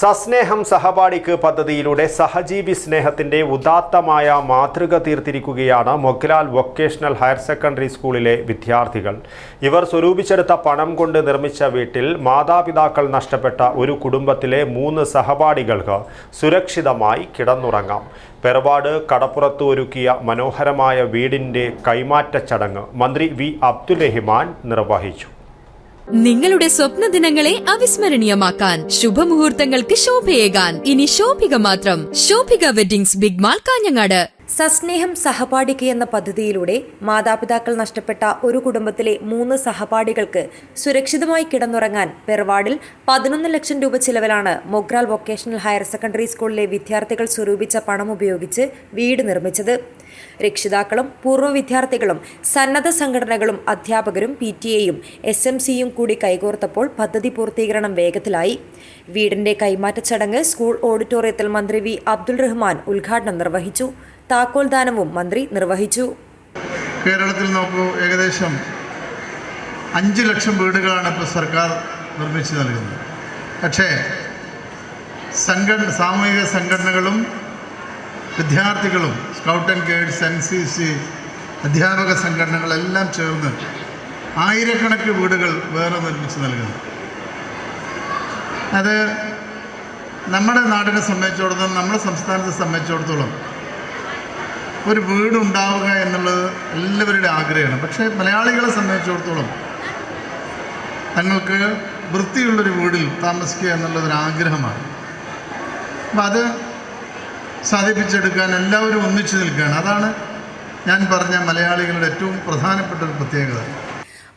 സസ്നേഹം സഹപാഠിക്ക് പദ്ധതിയിലൂടെ സഹജീവി സ്നേഹത്തിന്റെ ഉദാത്തമായ മാതൃക തീർത്തിരിക്കുകയാണ് മൊഗ്ലാൽ വൊക്കേഷണൽ ഹയർ സെക്കൻഡറി സ്കൂളിലെ വിദ്യാർത്ഥികൾ. ഇവർ സ്വരൂപിച്ചെടുത്ത പണം കൊണ്ട് നിർമ്മിച്ച വീട്ടിൽ മാതാപിതാക്കൾ നഷ്ടപ്പെട്ട ഒരു കുടുംബത്തിലെ മൂന്ന് സഹപാഠികൾക്ക് സുരക്ഷിതമായി കിടന്നുറങ്ങാം. പെറവാട് കടപ്പുറത്ത് ഒരുക്കിയ മനോഹരമായ വീടിന്റെ കൈമാറ്റ ചടങ്ങ് മന്ത്രി വി അബ്ദുൽ റഹിമാൻ നിർവഹിച്ചു. നിങ്ങളുടെ സ്വപ്ന ദിനങ്ങളെ അവിസ്മരണീയമാക്കാൻ ശുഭമുഹൂർത്തങ്ങൾക്ക് ശോഭയേകാൻ. ഇനി ശോഭിക മാത്രം. Shobhika weddings big mall Kanhangad. സസ്നേഹം സഹപാഠിക്ക് എന്ന പദ്ധതിയിലൂടെ മാതാപിതാക്കൾ നഷ്ടപ്പെട്ട ഒരു കുടുംബത്തിലെ മൂന്ന് സഹപാഠികൾക്ക് സുരക്ഷിതമായി കിടന്നുറങ്ങാൻ പെർവാഡിൽ പതിനൊന്ന് ലക്ഷം രൂപ ചിലവിലാണ് മൊഗ്രാൽ വൊക്കേഷണൽ ഹയർ സെക്കൻഡറി സ്കൂളിലെ വിദ്യാർത്ഥികൾ സ്വരൂപിച്ച പണം ഉപയോഗിച്ച് വീട് നിർമ്മിച്ചത്. രക്ഷിതാക്കളും പൂർവ വിദ്യാർത്ഥികളും സന്നദ്ധ സംഘടനകളും അധ്യാപകരും പി ടി എയും എസ് എം സിയും കൂടി കൈകോർത്തപ്പോൾ പദ്ധതി പൂർത്തീകരണം വേഗത്തിലായി. വീടിന്റെ കൈമാറ്റ ചടങ്ങ് സ്കൂൾ ഓഡിറ്റോറിയത്തിൽ മന്ത്രി വി അബ്ദുൾ റഹ്മാൻ ഉദ്ഘാടനം നിർവഹിച്ചു. താക്കോൽദാനവും മന്ത്രി നിർവഹിച്ചു. കേരളത്തിൽ നോക്കൂ ഏകദേശം അഞ്ച് ലക്ഷം വീടുകളാണ് ഇപ്പോൾ സർക്കാർ നിർമ്മിച്ചു നൽകുന്നത്. പക്ഷേ സംഘടന സാമൂഹിക സംഘടനകളും വിദ്യാർത്ഥികളും scout and guides N C C അധ്യാപക സംഘടനകളെല്ലാം ചേർന്ന് ആയിരക്കണക്കിന് വീടുകൾ വേറെ നിർമ്മിച്ച് നൽകുന്നു. അത് നമ്മുടെ നാടിനെ സംബന്ധിച്ചിടത്തോളം നമ്മുടെ സംസ്ഥാനത്തെ സംബന്ധിച്ചിടത്തോളം ഒരു വീട് ഉണ്ടാവുക എന്നുള്ളത് എല്ലാവരുടെയും ആഗ്രഹമാണ്. പക്ഷേ മലയാളികളെ സംബന്ധിച്ചിടത്തോളം തങ്ങൾക്ക് വൃത്തിയുള്ളൊരു വീടിൽ താമസിക്കുക എന്നുള്ളതൊരാഗ്രഹമാണ് അപ്പം അത് സാധിപ്പിച്ചെടുക്കാൻ എല്ലാവരും ഒന്നിച്ചു നിൽക്കുകയാണ്. അതാണ് ഞാൻ പറഞ്ഞ മലയാളികളുടെ ഏറ്റവും പ്രധാനപ്പെട്ട ഒരു പ്രത്യേകത.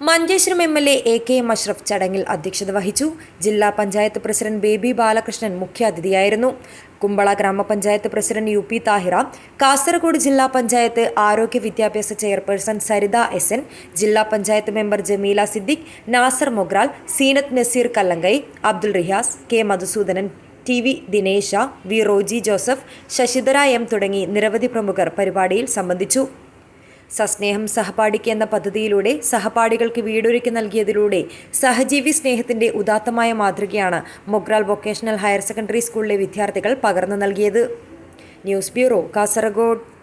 Manjeshwaram M L A A K M Ashraf ചടങ്ങിൽ അധ്യക്ഷത വഹിച്ചു. ജില്ലാ പഞ്ചായത്ത് പ്രസിഡന്റ് ബേബി ബാലകൃഷ്ണൻ മുഖ്യാതിഥിയായിരുന്നു. കുമ്പള ഗ്രാമപഞ്ചായത്ത് president U P Tahira Kasaragod ജില്ലാ പഞ്ചായത്ത് ആരോഗ്യ വിദ്യാഭ്യാസ ചെയർപേഴ്സൺ സരിത എസ് എൻ ജില്ലാ panchayat member Jameela Siddique Nasar Mogral Zeenath Naseer Kallankai Abdul Riyas K Madhusudanan T V Dinesha V Roji Joseph Shashidhara M തുടങ്ങി നിരവധി പ്രമുഖർ പരിപാടിയിൽ സംബന്ധിച്ചു. സസ്നേഹം സഹപാഠിക്ക് എന്ന പദ്ധതിയിലൂടെ സഹപാഠികൾക്ക് വീടൊരുക്കി നൽകിയതിലൂടെ സഹജീവി സ്നേഹത്തിന്റെ ഉദാത്തമായ മാതൃകയാണ് മൊഗ്രാൽ വൊക്കേഷണൽ ഹയർ സെക്കൻഡറി സ്കൂളിലെ വിദ്യാർത്ഥികൾ പകർന്നു നൽകിയത്. News bureau Kasaragod.